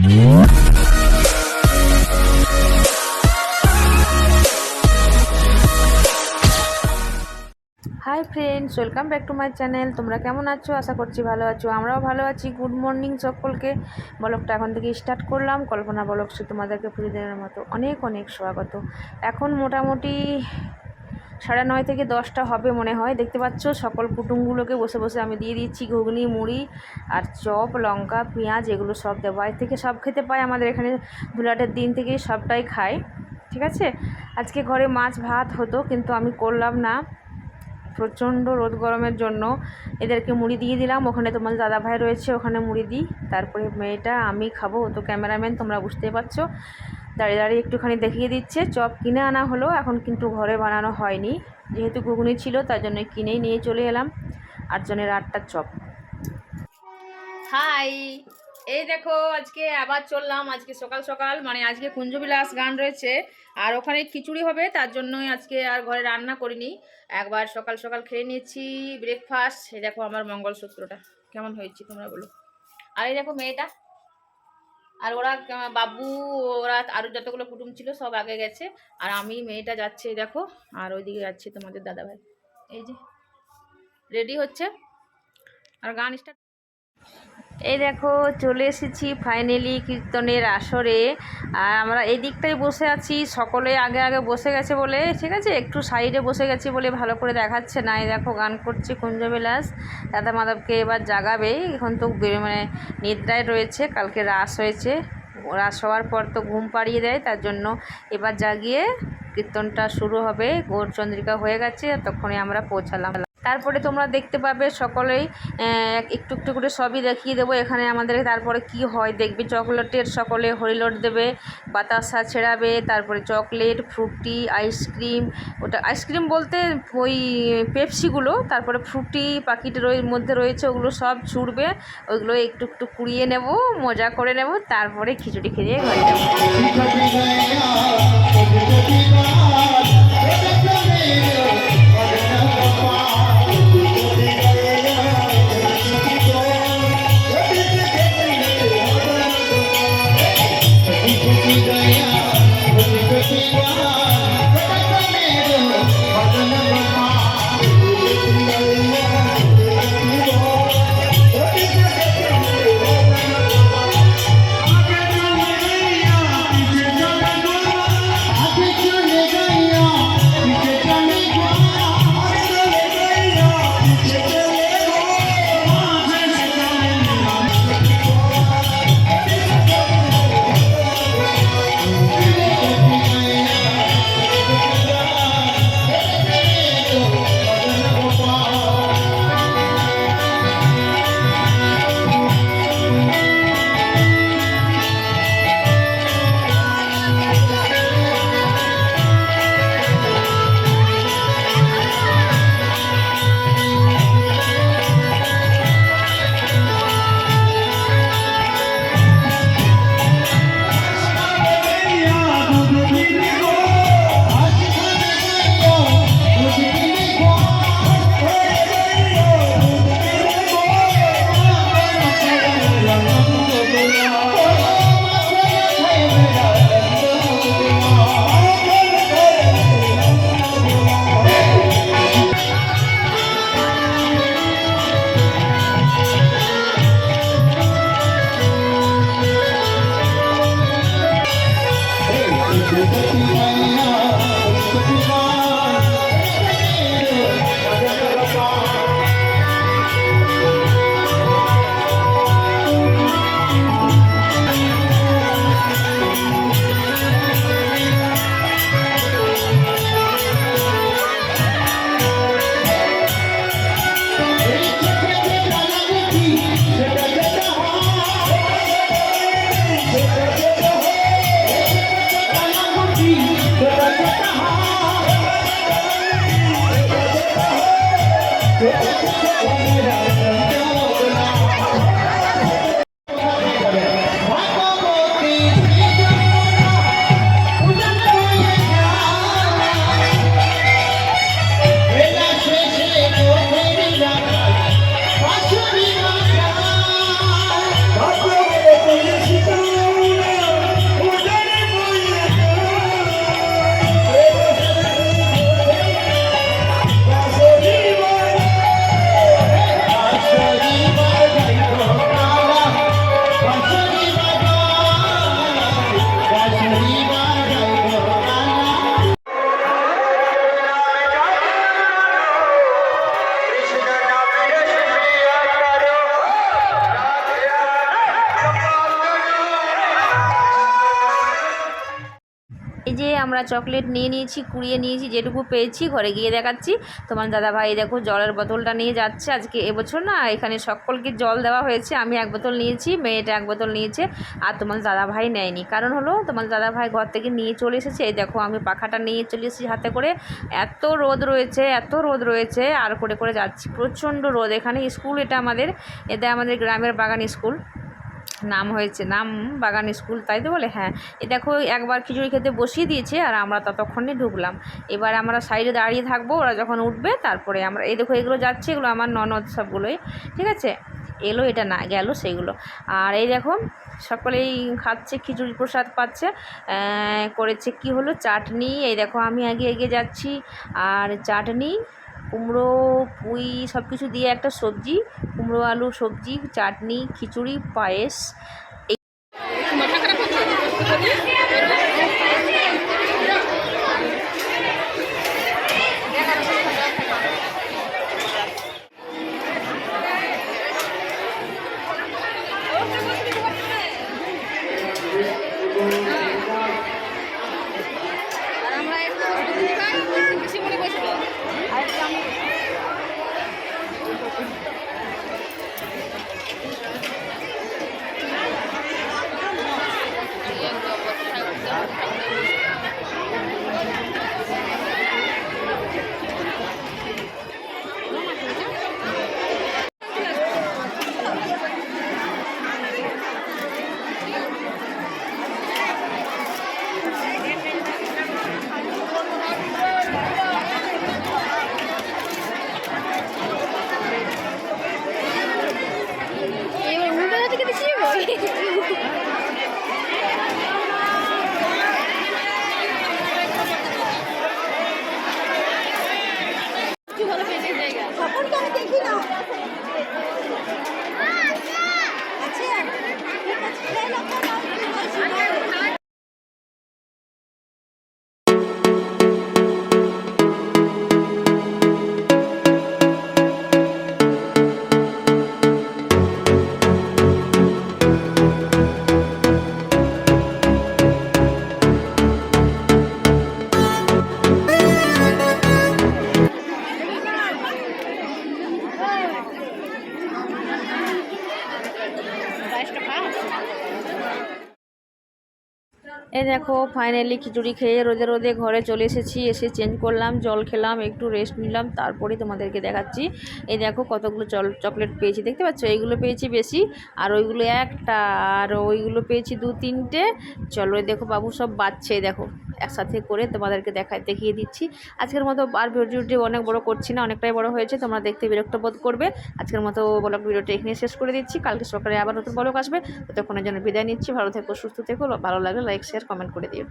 Hi friends welcome back to my channel তোমরা কেমন আছো? আশা করছি ভালো আছো। আমরাও ভালো আছি। গুড মর্নিং সকলকে। ব্লগটা এখন থেকে স্টার্ট করলাম। কল্পনা ব্লগসে তোমাদেরকে প্রতিদিনের মতো অনেক অনেক স্বাগত। এখন মোটামুটি সাড়ে নয় থেকে দশটা হবে মনে হয়। দেখতে পাচ্ছ, সকল কুটুমগুলোকে বসে বসে আমি দিয়ে দিচ্ছি ঘুগনি, মুড়ি আর চপ, লঙ্কা, পেঁয়াজ, এগুলো সব দেবো। বাইরে থেকে সব খেতে পাই আমাদের এখানে। ধুলাটের দিন থেকেই সবটাই খাই ঠিক আছে? আজকে ঘরে মাছ ভাত হতো, কিন্তু আমি করলাম না। প্রচণ্ড রোদ গরমের জন্য। এদেরকে মুড়ি দিয়ে দিলাম। ওখানে তোমার দাদা ভাই রয়েছে, ওখানে মুড়ি দিই। তারপরে মেয়েটা, আমি খাব। তো ক্যামেরাম্যান, তোমরা বুঝতেই পারছ। দাঁড়িয়ে দাঁড়িয়ে একটুখানি দেখিয়ে দিচ্ছে। চপ কিনে আনা হলো, এখন কিন্তু ঘরে বানানো হয়নি। যেহেতু ঘুগনি ছিল, তার জন্য কিনেই নিয়ে চলে এলাম। আটজনের আটটা চপ। হাই! এই দেখো, আজকে আবার চললাম, আজকে সকাল সকাল। মানে আজকে কুঞ্জবিলাস গান রয়েছে, আর ওখানে খিচুড়ি হবে, তার জন্যই আজকে আর ঘরে রান্না করিনি। একবার সকাল সকাল খেয়ে নিয়েছি ব্রেকফাস্ট এই দেখো আমার মঙ্গলসূত্রটা। কেমন হয়েছে তোমরা বলো? আর এই দেখো মেয়েটা আর ওরা বাবু, ওরা আরও যতগুলো কুটুম ছিল সব আগে গেছে। আর আমি, মেয়েটা যাচ্ছে, দেখো, আর ওইদিকে যাচ্ছে তোমাদের দাদাভাই। এই যে রেডি হচ্ছে? আর গান স্টার্ট এই দেখো, চলে এসেছি ফাইনালি কীর্তনের আসরে। আর আমরা এই দিকটায় বসে আছি, সকলে আগে আগে বসে গেছে বলে, ঠিক আছে? একটু সাইডে বসে গেছি বলে ভালো করে দেখাচ্ছে না। এই দেখো, গান করছে কুঞ্জবিলাস। দাদা মাধবকে এবার জাগাবে। এখন তো মানে নিদ্রায় রয়েছে, কালকে রাস হয়েছে। রাস হওয়ার পর তো ঘুম পাড়িয়ে দেয়, তার জন্য এবার জাগিয়ে কীর্তনটা শুরু হবে। গৌরচন্দ্রিকা হয়ে গেছে তখনই আমরা পৌঁছালাম। তারপরে তোমরা দেখতে পাবে সকলেই একটু একটু করে সবই দেখিয়ে দেবো এখানে আমাদের, তারপরে কি হয় দেখবে, চকলেটের সকলে হরিলোট দেবে, বাতাসা ছেড়াবে, তারপরে চকলেট, ফ্রুটি, আইসক্রিম, ওটা আইসক্রিম বলতে ওই পেপসিগুলো, তারপরে ফ্রুটি পাখিটের ওই মধ্যে রয়েছে, ওগুলো সব ছুটবে ওইগুলো একটু একটু কুড়িয়ে নেব, মজা করে নেব, তারপরে খিচুড়ি খেয়ে ঘরে যাব। Oh, আমরা চকলেট নিয়ে নিয়েছি, কুড়িয়ে নিয়েছি, যেটুকু পেয়েছি, ঘরে গিয়ে দেখাচ্ছি। তোমার দাদা ভাই দেখো জলের বোতলটা নিয়ে যাচ্ছে আজকে এবছর না, এখানে সকলকে জল দেওয়া হয়েছে, আমি এক বোতল নিয়েছি, মেয়েটা এক বোতল নিয়েছে, আর তোমার দাদা ভাই নেয়নি। কারণ হলো তোমার দাদা ভাই ঘর থেকে নিয়ে চলে এসেছে, এই দেখো আমি পাখাটা নিয়ে চলে এসেছি হাতে করে, এত রোদ রয়েছে, এত রোদ রয়েছে, আর করে করে যাচ্ছি, প্রচণ্ড রোদ এখানে স্কুল এটা আমাদের এটা আমাদের গ্রামের বাগান স্কুল। নাম হয়েছে, নাম বাগান স্কুল, তাই তো বলে? হ্যাঁ। এ দেখো, একবার খিচুড়ি খেতে বসিয়ে দিয়েছে আর আমরা ততক্ষণে ঢুকলাম। এবার আমরা সাইডে দাঁড়িয়ে থাকব, ওরা যখন উঠবে তারপরে আমরা, এই দেখো, এগুলো যাচ্ছে, এগুলো আমার ননদ সবগুলোই, ঠিক আছে? এলো, এটা না, গেল সেগুলো। আর এই দেখো, সকলেই খাচ্ছে, খিচুড়ি প্রসাদ পাচ্ছে করেছে কি হলো? চাটনি, এই দেখো, আমি আগে এগিয়ে যাচ্ছি। আর চাটনি কুমড়ো পুঁই সব কিছু দিয়ে একটা সবজি কুমড়ো আলু সবজি চাটনি খিচুড়ি পায়েস এই দেখো ফাইনালি খিচুড়ি খেয়ে রোদে রোদে ঘরে চলে এসেছি। এসে চেঞ্জ করলাম, জল খেলাম, একটু রেস্ট নিলাম, তারপরে তোমাদেরকে দেখাচ্ছি। এই দেখো কতগুলো চকলেট পেয়েছি, দেখতে পাচ্ছ? এইগুলো পেয়েছি বেশি, আর ওইগুলো একটা, আর ওইগুলো পেয়েছি দু তিনটে চলো দেখো বাবু সব বাচ্চে দেখো। একসাথে করে তোমাদেরকে দেখায় দেখিয়ে দিচ্ছি। আজকের মতো আর ভিডিওটি অনেক বড় করছি না, অনেকটাই বড় হয়েছে, তোমরা দেখতে বিরক্ত বোধ করবে। আজকের মতো ব্লগ ভিডিওটি এখানে শেষ করে দিচ্ছি। কালকে সকালে আবার নতুন ব্লগ আসবে। ততক্ষণের জন্য বিদায় নিচ্ছি। ভালো থেকো, সুস্থ থেকো, ভালো লাগলে লাইক শেয়ার কমেন্ট করে দিও।